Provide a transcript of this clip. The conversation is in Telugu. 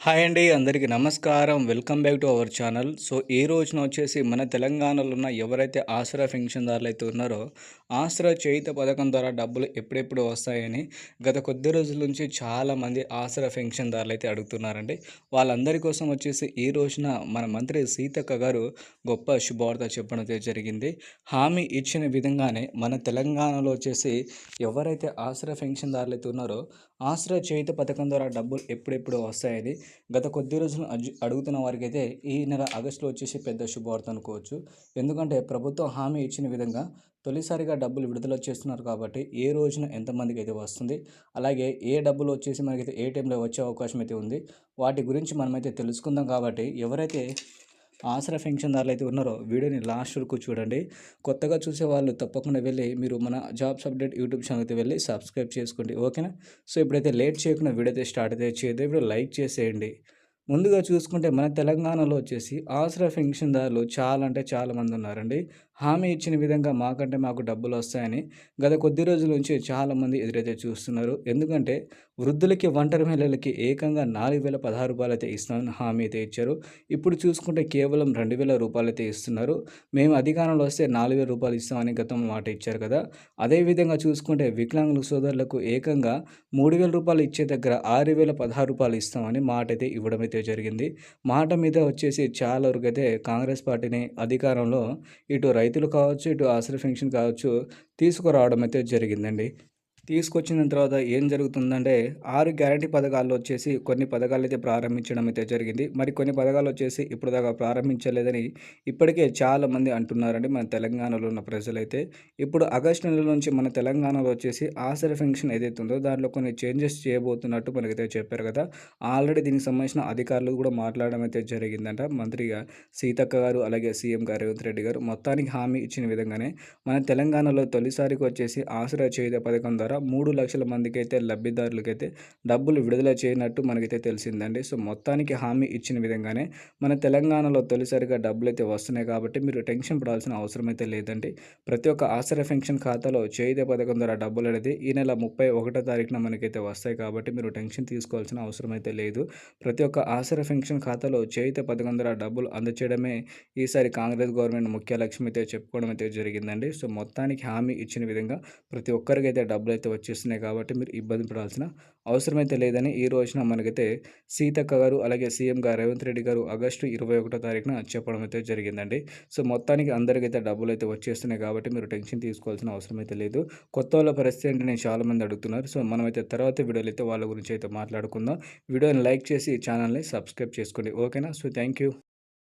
హాయ్ అండి అందరికీ నమస్కారం. Welcome back to our channel. So ఈ రోజున వచ్చేసి మన తెలంగాణలో ఉన్న ఎవరైతే ఆసరా పెన్షన్దారులు అయితే ఉన్నారో ఆసరా చేయిత పథకం ద్వారా డబ్బులు ఎప్పుడెప్పుడు వస్తాయని గత కొద్ది రోజుల నుంచి చాలామంది ఆసరా పెన్షన్దారులు అయితే అడుగుతున్నారండి. వాళ్ళందరి కోసం వచ్చేసి ఈ రోజున మన మంత్రి సీతక్క గారు గొప్ప శుభవార్త చెప్పడం అయితే జరిగింది. హామీ ఇచ్చిన విధంగానే మన తెలంగాణలో వచ్చేసి ఎవరైతే ఆసరా పెన్షన్దారులు అయితే ఉన్నారో ఆశ్రయ చేయుత పథకం ద్వారా డబ్బులు ఎప్పుడెప్పుడు వస్తాయని గత కొద్ది రోజులు అడుగుతున్న వారికి అయితే ఈ నెల ఆగస్టులో వచ్చేసి పెద్ద శుభవార్త అనుకోవచ్చు. ఎందుకంటే ప్రభుత్వం హామీ ఇచ్చిన విధంగా తొలిసారిగా డబ్బులు విడుదల చేస్తున్నారు కాబట్టి ఏ రోజున ఎంతమందికి అయితే వస్తుంది అలాగే ఏ డబ్బులు వచ్చేసి మనకైతే ఏ టైంలో వచ్చే అవకాశం అయితే ఉంది వాటి గురించి మనమైతే తెలుసుకుందాం కాబట్టి ఎవరైతే ఆసరా పెన్షన్దారులు అయితే ఉన్నారో వీడియోని లాస్ట్ వరకు చూడండి. కొత్తగా చూసే వాళ్ళు తప్పకుండా వెళ్ళి మీరు మన జాబ్స్ అప్డేట్ యూట్యూబ్ ఛానల్ అయితే వెళ్ళి సబ్స్క్రైబ్ చేసుకోండి ఓకేనా? సో ఇప్పుడైతే లేట్ చేయకుండా వీడియో అయితే స్టార్ట్ అయితే చేయదు ఇప్పుడు లైక్ చేసేయండి. ముందుగా చూసుకుంటే మన తెలంగాణలో వచ్చేసి ఆసరా పెన్షన్దారులు చాలా అంటే చాలామంది ఉన్నారండి. హామీ ఇచ్చిన విధంగా మాకంటే మాకు డబ్బులు వస్తాయని గత కొద్ది రోజుల నుంచి చాలామంది ఎదురైతే చూస్తున్నారు. ఎందుకంటే వృద్ధులకి ఒంటరి మహిళలకి ఏకంగా నాలుగు వేల పదహారు రూపాయలు అయితే ఇస్తామని హామీ అయితే ఇచ్చారు. ఇప్పుడు చూసుకుంటే కేవలం రెండు వేల రూపాయలు అయితే ఇస్తున్నారు. మేము అధికారంలో వస్తే నాలుగు వేల రూపాయలు ఇస్తామని గతంలో మాట ఇచ్చారు కదా. అదేవిధంగా చూసుకుంటే వికలాంగుల సోదరులకు ఏకంగా మూడు వేల రూపాయలు ఇచ్చే దగ్గర ఆరు వేల పదహారు రూపాయలు ఇస్తామని మాట అయితే ఇవ్వడం అయితే జరిగింది. మాట మీద వచ్చేసి చాలా వరకు అయితే కాంగ్రెస్ పార్టీని అధికారంలో ఇటు రైతు రైతులు కావచ్చు ఇటు ఆశ్రయ ఫంక్షన్ కావచ్చు తీసుకురావడం అయితే జరిగిందండి. తీసుకొచ్చిన తర్వాత ఏం జరుగుతుందంటే ఆరు గ్యారంటీ పథకాల్లో వచ్చేసి కొన్ని పథకాలు అయితే ప్రారంభించడం అయితే జరిగింది. మరి కొన్ని పథకాలు వచ్చేసి ఇప్పుడు దాకా ప్రారంభించలేదని ఇప్పటికే చాలామంది అంటున్నారండి మన తెలంగాణలో ఉన్న ప్రజలైతే. ఇప్పుడు ఆగస్టు నెల నుంచి మన తెలంగాణలో వచ్చేసి ఆసర ఫెన్షన్ ఏదైతే ఉందో దాంట్లో కొన్ని చేంజెస్ చేయబోతున్నట్టు మనకైతే చెప్పారు కదా. ఆల్రెడీ దీనికి సంబంధించిన అధికారులు కూడా మాట్లాడడం అయితే జరిగిందంట. మంత్రిగా సీతక్క గారు అలాగే సీఎం గారు రేవంత్ రెడ్డి గారు మొత్తానికి హామీ ఇచ్చిన విధంగానే మన తెలంగాణలో తొలిసారికి వచ్చేసి ఆసరా చేయుత పథకం ద్వారా మూడు లక్షల మందికి అయితే లబ్ధిదారులకైతే డబ్బులు విడుదల చేయనట్టు మనకైతే తెలిసిందండి. సో మొత్తానికి హామీ ఇచ్చిన విధంగానే మన తెలంగాణలో తొలిసారిగా డబ్బులు అయితే వస్తున్నాయి కాబట్టి మీరు టెన్షన్ పడాల్సిన అవసరం అయితే లేదండి. ప్రతి ఒక్క ఆశ్రయ పెన్షన్ ఖాతాలో చేయితే పథకం ద్వారా డబ్బులు అనేది ఈ నెల ముప్పై ఒకటో తారీఖున మనకైతే వస్తాయి కాబట్టి మీరు టెన్షన్ తీసుకోవాల్సిన అవసరం అయితే లేదు. ప్రతి ఒక్క ఆశ్రయ పెన్షన్ ఖాతాలో చేయితే పథకం ద్వారా డబ్బులు అందచేయడమే ఈసారి కాంగ్రెస్ గవర్నమెంట్ ముఖ్య లక్ష్యం అయితే చెప్పుకోవడం అయితే జరిగిందండి. సో మొత్తానికి హామీ ఇచ్చిన విధంగా ప్రతి ఒక్కరికైతే డబ్బులు అయితే వచ్చేస్తున్నాయి కాబట్టి మీరు ఇబ్బంది పడాల్సిన అవసరమైతే లేదని ఈ రోజున మనకైతే సీతక్క గారు అలాగే సీఎం గారు రేవంత్ రెడ్డి గారు ఆగస్టు ఇరవై ఒకటో తారీఖున చెప్పడం అయితే జరిగిందండి. సో మొత్తానికి అందరికైతే డబ్బులు అయితే వచ్చేస్తున్నాయి కాబట్టి మీరు టెన్షన్ తీసుకోవాల్సిన అవసరం అయితే లేదు. కొత్త వాళ్ళ పరిస్థితి అంటే నేను చాలామంది అడుగుతున్నారు. సో మనమైతే తర్వాత వీడియోలు అయితే వాళ్ళ గురించి అయితే మాట్లాడుకుందాం. వీడియోని లైక్ చేసి ఛానల్ని సబ్స్క్రైబ్ చేసుకోండి. ఓకేనా? So thank you.